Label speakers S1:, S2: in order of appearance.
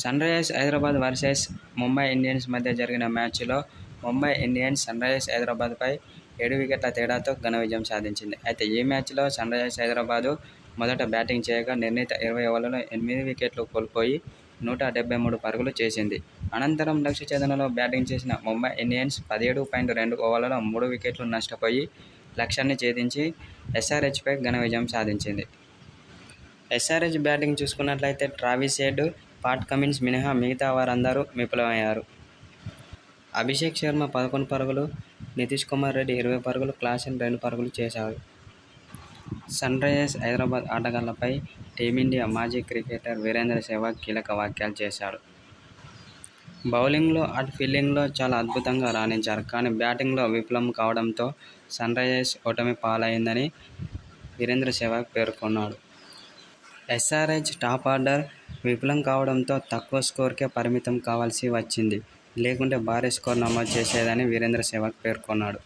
S1: Sunrisers Hyderabad versus Mumbai Indians మధ్య జరిగిన మ్యాచ్లో ముంబై ఇండియన్స్ సన్ రైజర్స్ హైదరాబాద్పై ఏడు వికెట్ల తేడాతో ఘన విజయం సాధించింది. అయితే ఈ మ్యాచ్లో సన్ రైజర్స్ హైదరాబాద్ మొదట బ్యాటింగ్ చేయగా నిర్ణీత ఇరవై ఓవర్లలో ఎనిమిది వికెట్లు కోల్పోయి నూట డెబ్బై మూడు పరుగులు చేసింది. అనంతరం లక్ష్య ఛేదనలో బ్యాటింగ్ చేసిన ముంబై ఇండియన్స్ పదిహేడు పాయింట్ రెండు ఓవర్లలో మూడు వికెట్లు నష్టపోయి లక్ష్యాన్ని ఛేదించి ఎస్ఆర్హెచ్పై ఘన విజయం సాధించింది. ఎస్ఆర్హెచ్ బ్యాటింగ్ చూసుకున్నట్లయితే ట్రావిస్ హెడ్ పాట్ కమిన్స్ మినహా మిగతా వారందరూ విఫలమయ్యారు. అభిషేక్ శర్మ పదకొండు పరుగులు నితీష్ కుమార్ రెడ్డి ఇరవై పరుగులు క్లాసెన్ రెండు పరుగులు చేశారు. సన్ రైజర్స్ హైదరాబాద్ ఆటగాళ్ళపై టీమిండియా మాజీ క్రికెటర్ వీరేంద్ర సెహ్వాగ్ కీలక వ్యాఖ్యలు చేశాడు. బౌలింగ్లో అటు ఫీల్డింగ్లో చాలా అద్భుతంగా రాణించారు. కానీ బ్యాటింగ్లో విఫలం కావడంతో సన్ రైజర్స్ ఓటమి పాలైందని వీరేంద్ర సెహ్వాగ్ పేర్కొన్నాడు. ఎస్ఆర్హెచ్ టాప్ ఆర్డర్ విఫలం కావడంతో తక్కువ స్కోర్కే పరిమితం కావాల్సి వచ్చింది. లేకుంటే భారీ స్కోర్ నమోదు చేసేదని వీరేంద్ర సెహ్వాగ్ పేర్కొన్నాడు.